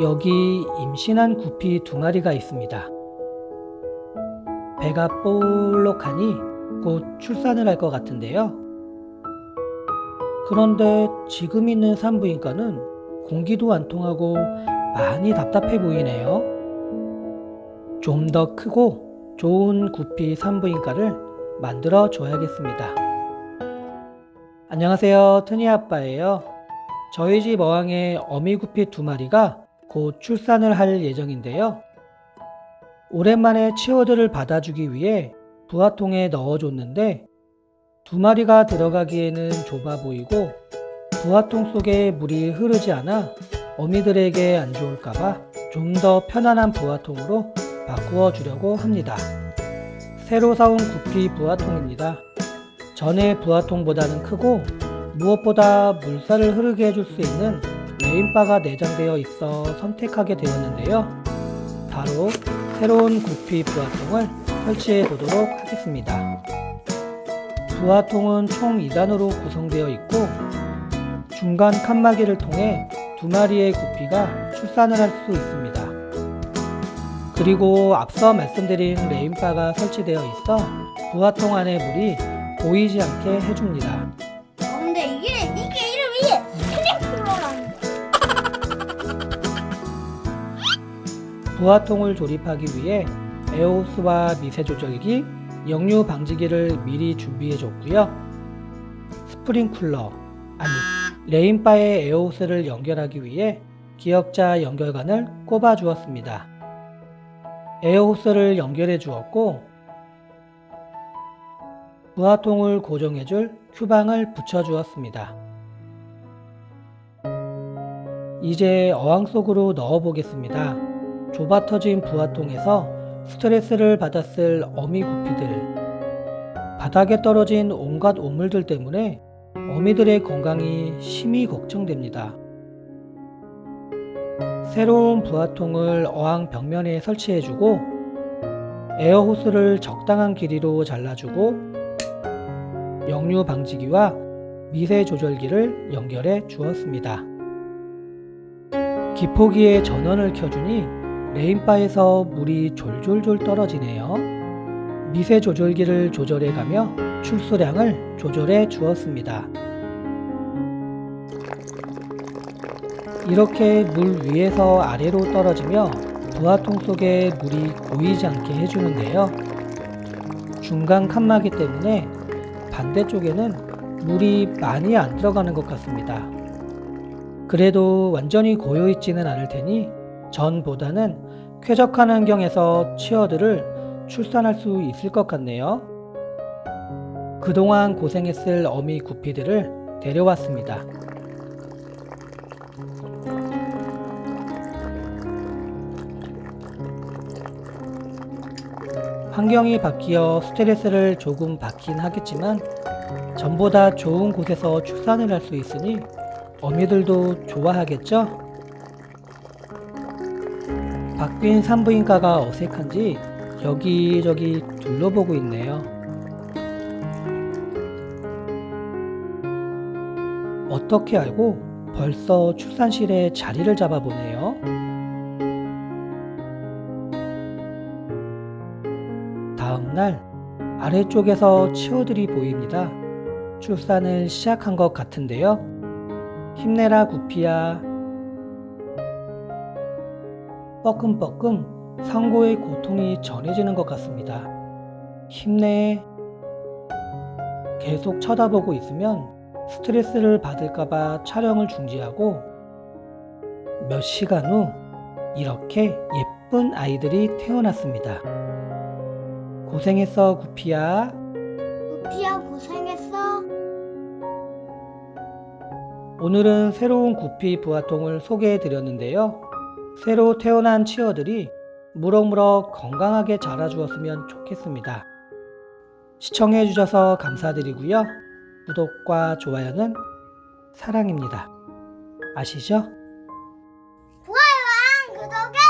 여기 임신한 구피 두 마리가 있습니다. 배가 볼록하니 곧 출산을 할 것 같은데요. 그런데 지금 있는 산부인과는 공기도 안 통하고 많이 답답해 보이네요. 좀 더 크고 좋은 구피 산부인과를 만들어 줘야겠습니다. 안녕하세요. 트니 아빠예요. 저희 집 어항에 어미 구피 두 마리가 곧 출산을 할 예정인데요. 오랜만에 치어들을 받아주기 위해 부화통에 넣어줬는데 두 마리가 들어가기에는 좁아 보이고 부화통 속에 물이 흐르지 않아 어미들에게 안 좋을까봐 좀 더 편안한 부화통으로 바꾸어 주려고 합니다. 새로 사온 구피 부화통입니다. 전에 부화통보다는 크고 무엇보다 물살을 흐르게 해줄 수 있는 레인바가 내장되어 있어 선택하게 되었는데요. 바로 새로운 구피 부화통을 설치해 보도록 하겠습니다. 부화통은 총 2단으로 구성되어 있고 중간 칸막이를 통해 두 마리의 구피가 출산을 할 수 있습니다. 그리고 앞서 말씀드린 레인바가 설치되어 있어 부화통 안의 물이 보이지 않게 해줍니다. 부화통을 조립하기 위해 에어호스와 미세 조절기, 역류 방지기를 미리 준비해 줬고요. 스프링 쿨러, 아니, 레인바의 에어호스를 연결하기 위해 기역자 연결관을 꼽아 주었습니다. 에어호스를 연결해 주었고, 부화통을 고정해 줄 큐방을 붙여 주었습니다. 이제 어항 속으로 넣어 보겠습니다. 좁아 터진 부화통에서 스트레스를 받았을 어미 구피들, 바닥에 떨어진 온갖 오물들 때문에 어미들의 건강이 심히 걱정됩니다. 새로운 부화통을 어항 벽면에 설치해주고 에어호스를 적당한 길이로 잘라주고 역류 방지기와 미세 조절기를 연결해 주었습니다. 기포기에 전원을 켜주니 레인바에서 물이 졸졸졸 떨어지네요. 미세 조절기를 조절해 가며 출수량을 조절해 주었습니다. 이렇게 물 위에서 아래로 떨어지며 부화통 속에 물이 고이지 않게 해주는데요. 중간 칸막이 때문에 반대쪽에는 물이 많이 안 들어가는 것 같습니다. 그래도 완전히 고여있지는 않을 테니 전보다는 쾌적한 환경에서 치어들을 출산할 수 있을 것 같네요. 그동안 고생했을 어미 구피들을 데려왔습니다. 환경이 바뀌어 스트레스를 조금 받긴 하겠지만 전보다 좋은 곳에서 출산을 할 수 있으니 어미들도 좋아하겠죠? 바뀐 산부인과가 어색한지 여기저기 둘러보고 있네요. 어떻게 알고 벌써 출산실에 자리를 잡아보네요. 다음날 아래쪽에서 치어들이 보입니다. 출산을 시작한 것 같은데요. 힘내라 구피야. 뻐끔뻐끔 상고의 고통이 전해지는 것 같습니다. 힘내. 계속 쳐다보고 있으면 스트레스를 받을까봐 촬영을 중지하고 몇 시간 후 이렇게 예쁜 아이들이 태어났습니다. 고생했어, 구피야. 우피야 고생했어. 오늘은 새로운 구피 부화통을 소개해 드렸는데요. 새로 태어난 치어들이 무럭무럭 건강하게 자라주었으면 좋겠습니다. 시청해주셔서 감사드리고요. 구독과 좋아요는 사랑입니다. 아시죠? 좋아요랑 구독은